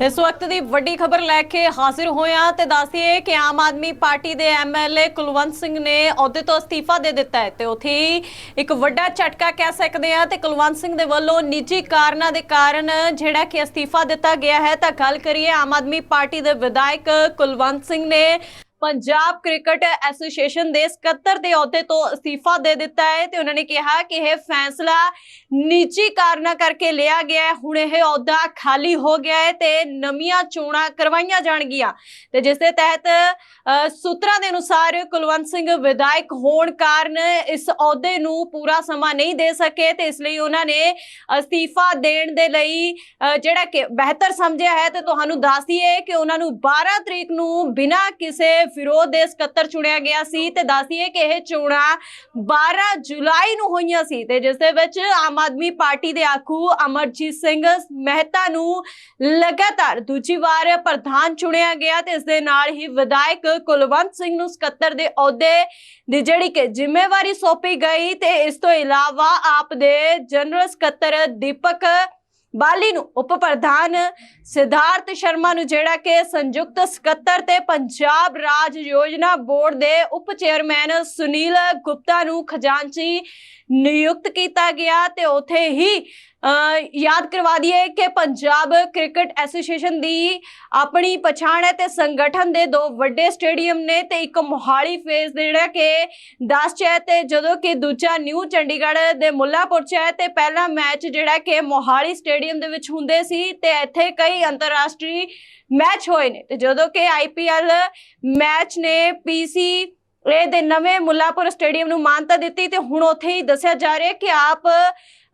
ਇਸ ਵਕਤ ਦੀ ਵੱਡੀ ਖਬਰ ਲੈ ਕੇ ਹਾਜ਼ਰ ਹੋਇਆ ਤੇ ਦੱਸੀਏ ਕਿ ਆਮ ਆਦਮੀ ਪਾਰਟੀ ਦੇ ਐਮਐਲਏ ਕੁਲਵੰਤ ਸਿੰਘ ਨੇ ਅਹੁਦੇ ਤੋਂ ਅਸਤੀਫਾ ਦੇ ਦਿੱਤਾ ਹੈ ਤੇ ਉੱਥੇ ਹੀ ਇੱਕ ਵੱਡਾ ਝਟਕਾ ਕਹਿ ਸਕਦੇ ਆ ਤੇ ਕੁਲਵੰਤ ਸਿੰਘ ਦੇ ਵੱਲੋਂ ਨਿੱਜੀ ਕਾਰਨਾਂ ਦੇ ਕਾਰਨ ਜਿਹੜਾ ਕਿ ਅਸਤੀਫਾ ਦਿੱਤਾ ਗਿਆ ਹੈ ਤਾਂ ਗੱਲ ਕਰੀਏ ਆਮ ਆਦਮੀ ਪਾਰਟੀ ਦੇ ਵਿਧਾਇਕ ਕੁਲਵੰਤ ਸਿੰਘ ਨੇ। ਪੰਜਾਬ ਕ੍ਰਿਕਟ ਐਸੋਸੀਏਸ਼ਨ ਦੇ ਸਕੱਤਰ ਦੇ ਅਹੁਦੇ ਤੋਂ ਅਸਤੀਫਾ ਦੇ ਦਿੱਤਾ ਹੈ ਤੇ ਉਹਨਾਂ ਨੇ ਕਿਹਾ ਕਿ ਇਹ ਫੈਸਲਾ ਨਿੱਜੀ ਕਾਰਨਾਂ ਕਰਕੇ ਲਿਆ ਗਿਆ ਹੈ। ਹੁਣ ਇਹ ਅਹੁਦਾ ਖਾਲੀ ਹੋ ਗਿਆ ਹੈ ਤੇ ਨਵੀਆਂ ਚੋਣਾਂ ਕਰਵਾਈਆਂ ਜਾਣਗੀਆਂ ਤੇ ਜਿਸ ਦੇ ਤਹਿਤ ਸੂਤਰਾਂ ਦੇ ਅਨੁਸਾਰ ਕੁਲਵੰਤ ਸਿੰਘ ਵਿਧਾਇਕ ਹੋਣ ਕਾਰਨ ਇਸ ਅਹੁਦੇ ਨੂੰ ਪੂਰਾ ਸਮਾਂ ਨਹੀਂ ਦੇ ਸਕੇ ਤੇ ਇਸ ਲਈ ਉਹਨਾਂ ਨੇ ਅਸਤੀਫਾ ਦੇਣ ਦੇ ਲਈ ਜਿਹੜਾ ਕਿ ਬਿਹਤਰ ਸਮਝਿਆ ਹੈ ਤੇ ਤੁਹਾਨੂੰ ਦੱਸ ਦਈਏ ਕਿ ਉਹਨਾਂ ਨੂੰ 12 ਤਰੀਕ ਨੂੰ ਬਿਨਾਂ ਕਿਸੇ ਵਿਰੋਧ ਦੇ ਸਕੱਤਰ ਚੁਣਿਆ ਗਿਆ ਸੀ ਤੇ ਦੱਸ ਕਿ ਇਹ ਚੋਣਾਂ 12 ਜੁਲਾਈ ਨੂੰ ਹੋਈਆਂ ਸੀ ਤੇ ਜਿਸ ਦੇ ਵਿੱਚ ਆਮ ਆਦਮੀ ਪਾਰਟੀ ਦੇ ਆਗੂ ਅਮਰਜੀਤ ਸਿੰਘ ਮਹਿਤਾ ਨੂੰ ਲਗਾਤਾਰ ਦੂਜੀ ਵਾਰ ਪ੍ਰਧਾਨ ਚੁਣਿਆ ਗਿਆ ਤੇ ਇਸ ਦੇ ਨਾਲ ਹੀ ਵਿਧਾਇਕ ਕੁਲਵੰਤ ਸਿੰਘ ਨੂੰ ਸਕੱਤਰ ਦੇ ਅਹੁਦੇ ਦੀ ਜਿਹੜੀ ਕਿ ਜ਼ਿੰਮੇਵਾਰੀ ਸੌਂਪੀ ਗਈ ਤੇ ਇਸ ਤੋਂ ਇਲਾਵਾ ਆਪ ਦੇ ਜਨਰਲ ਸਕੱਤਰ ਦੀਪਕ ਬਾਲੀ ਨੂੰ ਉਪ ਪ੍ਰਧਾਨ ਸਿਧਾਰਥ ਸ਼ਰਮਾ ਨੂੰ ਜਿਹੜਾ ਕਿ ਸੰਯੁਕਤ ਸਕੱਤਰ ਤੇ ਪੰਜਾਬ ਰਾਜ ਯੋਜਨਾ ਬੋਰਡ ਦੇ ਉਪ ਚੇਅਰਮੈਨ ਸੁਨੀਲ ਗੁਪਤਾ ਨੂੰ ਖਜ਼ਾਨਚੀ ਨਿਯੁਕਤ ਕੀਤਾ ਗਿਆ ਤੇ ਉਥੇ ਹੀ ਯਾਦ ਕਰਵਾ ਦਈਏ ਕਿ ਪੰਜਾਬ ਕ੍ਰਿਕਟ ਐਸੋਸੀਏਸ਼ਨ ਦੀ ਆਪਣੀ ਪਛਾਣ ਹੈ ਤੇ ਸੰਗਠਨ ਦੇ ਦੋ ਵੱਡੇ ਸਟੇਡੀਅਮ ਨੇ ਤੇ ਇੱਕ ਮੋਹਾਲੀ ਫੇਸ ਦੇ ਜਿਹੜਾ ਕਿ 10 ਚ ਹੈ ਤੇ ਜਦੋਂ ਕਿ ਦੂਜਾ ਨਿਊ ਚੰਡੀਗੜ੍ਹ ਦੇ ਮੁੱਲਾਪੁਰ ਚ ਹੈ ਤੇ ਪਹਿਲਾ ਮੈਚ ਜਿਹੜਾ ਕਿ ਮੋਹਾਲੀ ਸਟੇਡੀਅਮ ਦੇ ਵਿੱਚ ਹੁੰਦੇ ਸੀ ਤੇ ਇੱਥੇ ਕਈ ਅੰਤਰਰਾਸ਼ਟਰੀ ਮੈਚ ਹੋਏ ਨੇ ਤੇ ਜਦੋਂ ਕਿ ਆਈਪੀਐਲ ਮੈਚ ਨੇ ਪੀਸੀ ਇਹ ਦੇ ਨਵੇਂ ਮੁੱਲਾਪੁਰ ਸਟੇਡੀਅਮ ਨੂੰ ਮਾਨਤਾ ਦਿੱਤੀ ਤੇ ਹੁਣ ਉੱਥੇ ਹੀ ਦੱਸਿਆ ਜਾ ਰਿਹਾ ਕਿ ਆਪ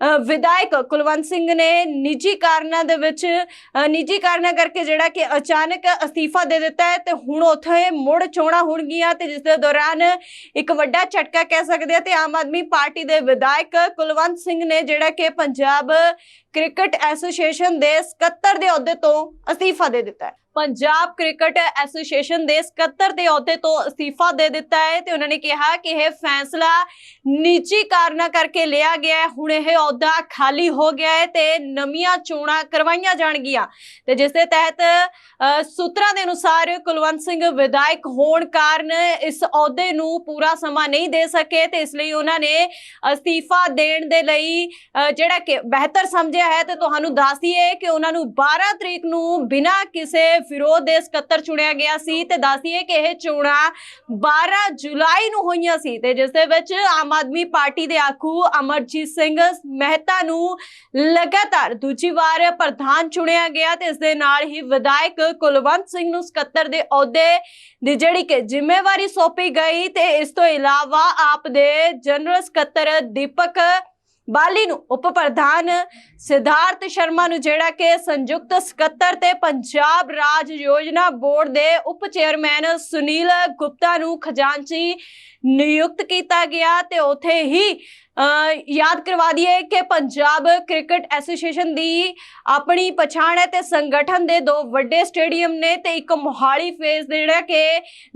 ਵਿਧਾਇਕ ਕੁਲਵੰਤ ਸਿੰਘ ਨੇ ਨਿੱਜੀ ਕਾਰਨਾਂ ਦੇ ਵਿੱਚ ਨਿੱਜੀ ਕਾਰਨਾਂ ਕਰਕੇ ਜਿਹੜਾ ਕਿ ਅਚਾਨਕ ਅਸਤੀਫਾ ਦੇ ਦਿੱਤਾ ਹੈ ਤੇ ਹੁਣ ਉੱਥੇ ਮੁੜ ਚੋਣਾਂ ਹੋਣਗੀਆਂ ਤੇ ਜਿਸ ਦੇ ਦੌਰਾਨ ਇੱਕ ਵੱਡਾ ਝਟਕਾ ਕਹਿ ਸਕਦੇ ਆ ਤੇ ਆਮ ਆਦਮੀ ਪਾਰਟੀ ਦੇ ਵਿਧਾਇਕ ਕੁਲਵੰਤ ਸਿੰਘ ਨੇ ਜਿਹੜਾ ਕਿ ਪੰਜਾਬ ਕ੍ਰਿਕਟ ਐਸੋਸੀਏਸ਼ਨ ਦੇ ਸਕੱਤਰ ਦੇ ਅਹੁਦੇ ਤੋਂ ਅਸਤੀਫਾ ਦੇ ਦਿੱਤਾ ਹੈ। ਪੰਜਾਬ ਕ੍ਰਿਕਟ ਐਸੋਸੀਏਸ਼ਨ ਦੇ ਸਕੱਤਰ ਦੇ ਅਹੁਦੇ ਤੋਂ ਅਸਤੀਫਾ ਦੇ ਦਿੱਤਾ ਹੈ ਤੇ ਉਹਨਾਂ ਨੇ ਕਿਹਾ ਕਿ ਇਹ ਫੈਸਲਾ ਨਿੱਜੀ ਕਾਰਨਾਂ ਕਰਕੇ ਲਿਆ ਗਿਆ ਹੈ। ਹੁਣ ਇਹ ਅਹੁਦਾ ਖਾਲੀ ਹੋ ਗਿਆ ਹੈ ਤੇ ਨਵੀਆਂ ਚੋਣਾਂ ਕਰਵਾਈਆਂ ਜਾਣਗੀਆਂ। ਤੇ ਜਿਸ ਦੇ ਤਹਿਤ ਸੂਤਰਾਂ ਦੇ ਅਨੁਸਾਰ ਕੁਲਵੰਤ ਸਿੰਘ ਵਿਧਾਇਕ ਹੋਣ ਕਾਰਨ ਇਸ ਅਹੁਦੇ ਨੂੰ ਪੂਰਾ ਸਮਾਂ ਨਹੀਂ ਦੇ ਸਕੇ ਤੇ ਇਸ ਲਈ ਉਹਨਾਂ ਨੇ ਅਸਤੀਫਾ ਦੇਣ ਦੇ ਲਈ ਜਿਹੜਾ ਕਿ ਬਿਹਤਰ ਸਮਝਿਆ ਹੈ ਤੇ ਤੁਹਾਨੂੰ ਦੱਸ ਦਈਏ ਕਿ ਉਹਨਾਂ ਨੂੰ 12 ਤਰੀਕ ਨੂੰ ਬਿਨਾਂ ਕਿਸੇ ਵਿਰੋਧ ਦੇ ਸਕੱਤਰ ਚੁਣਿਆ ਗਿਆ ਸੀ ਤੇ ਦੱਸ ਦਈਏ ਕਿ ਇਹ ਚੋਣਾਂ 12 ਜੁਲਾਈ ਨੂੰ ਹੋਈਆਂ ਸੀ ਤੇ ਜਿਸ ਦੇ ਵਿੱਚ ਆਮ ਆਦਮੀ ਪਾਰਟੀ ਦੇ ਆਗੂ ਅਮਰਜੀਤ ਸਿੰਘ ਮਹਿਤਾ ਨੂੰ ਲਗਾਤਾਰ ਦੂਜੀ ਵਾਰ ਪ੍ਰਧਾਨ ਚੁਣਿਆ ਗਿਆ ਤੇ ਇਸ ਦੇ ਨਾਲ ਹੀ ਵਿਧਾਇਕ ਕੁਲਵੰਤ ਸਿੰਘ ਨੂੰ ਸਕੱਤਰ ਦੇ ਅਹੁਦੇ ਦੀ ਜਿਹੜੀ ਕਿ ਜ਼ਿੰਮੇਵਾਰੀ ਸੌਂਪੀ ਗਈ ਤੇ ਇਸ ਤੋਂ ਇਲਾਵਾ ਆਪ ਦੇ ਜਨਰਲ ਸਕੱਤਰ ਦੀਪਕ ਬਾਲੀ ਨੂੰ ਉਪ ਪ੍ਰਧਾਨ ਸਿਧਾਰਥ ਸ਼ਰਮਾ ਨੂੰ ਜਿਹੜਾ ਕਿ ਸੰਯੁਕਤ ਸਕੱਤਰ ਤੇ ਪੰਜਾਬ ਰਾਜ ਯੋਜਨਾ ਬੋਰਡ ਦੇ ਉਪ ਚੇਅਰਮੈਨ ਸੁਨੀਲ ਗੁਪਤਾ ਨੂੰ ਖਜ਼ਾਨਚੀ ਨਿਯੁਕਤ ਕੀਤਾ ਗਿਆ ਤੇ ਉਥੇ ਹੀ ਯਾਦ ਕਰਵਾ ਦਈਏ ਕਿ ਪੰਜਾਬ ਕ੍ਰਿਕਟ ਐਸੋਸੀਏਸ਼ਨ ਦੀ ਆਪਣੀ ਪਛਾਣ ਹੈ ਤੇ ਸੰਗਠਨ ਦੇ ਦੋ ਵੱਡੇ ਸਟੇਡੀਅਮ ਨੇ ਤੇ ਇੱਕ ਮੋਹਾਲੀ ਫੇਸ ਦੇ ਜਿਹੜਾ ਕਿ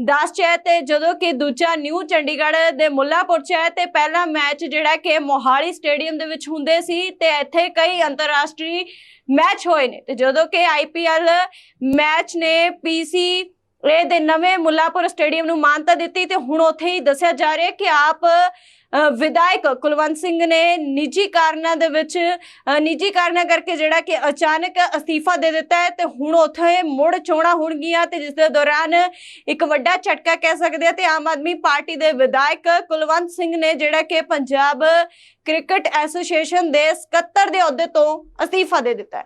10 ਚ ਹੈ ਤੇ ਜਦੋਂ ਕਿ ਦੂਜਾ ਨਿਊ ਚੰਡੀਗੜ੍ਹ ਦੇ ਮੁੱਲਾਪੁਰ ਚ ਹੈ ਤੇ ਪਹਿਲਾ ਮੈਚ ਜਿਹੜਾ ਕਿ ਮੋਹਾਲੀ ਸਟੇਡੀਅਮ ਦੇ ਵਿੱਚ ਹੁੰਦੇ ਸੀ ਤੇ ਇੱਥੇ ਕਈ ਅੰਤਰਰਾਸ਼ਟਰੀ ਮੈਚ ਹੋਏ ਨੇ ਤੇ ਜਦੋਂ ਕਿ ਆਈਪੀਐਲ ਮੈਚ ਨੇ ਪੀਸੀ ਇਹ ਦੇ ਨਵੇਂ ਮੁੱਲਾਪੁਰ ਸਟੇਡੀਅਮ ਨੂੰ ਮਾਨਤਾ ਦਿੱਤੀ ਤੇ ਹੁਣ ਉੱਥੇ ਹੀ ਦੱਸਿਆ ਜਾ ਰਿਹਾ ਕਿ ਆਪ ਵਿਧਾਇਕ ਕੁਲਵੰਤ ਸਿੰਘ ਨੇ ਨਿੱਜੀ ਕਾਰਨਾਂ ਦੇ ਵਿੱਚ ਨਿੱਜੀ ਕਾਰਨਾਂ ਕਰਕੇ ਜਿਹੜਾ ਕਿ ਅਚਾਨਕ ਅਸਤੀਫਾ ਦੇ ਦਿੱਤਾ ਹੈ ਤੇ ਹੁਣ ਉੱਥੇ ਮੁੜ ਚੋਣਾਂ ਹੋਣਗੀਆਂ ਤੇ ਜਿਸ ਦੇ ਦੌਰਾਨ ਇੱਕ ਵੱਡਾ ਝਟਕਾ ਕਹਿ ਸਕਦੇ ਆ ਤੇ ਆਮ ਆਦਮੀ ਪਾਰਟੀ ਦੇ ਵਿਧਾਇਕ ਕੁਲਵੰਤ ਸਿੰਘ ਨੇ ਜਿਹੜਾ ਕਿ ਪੰਜਾਬ ਕ੍ਰਿਕਟ ਐਸੋਸੀਏਸ਼ਨ ਦੇ ਸਕੱਤਰ ਦੇ ਅਹੁਦੇ ਤੋਂ ਅਸਤੀਫਾ ਦੇ ਦਿੱਤਾ ਹੈ।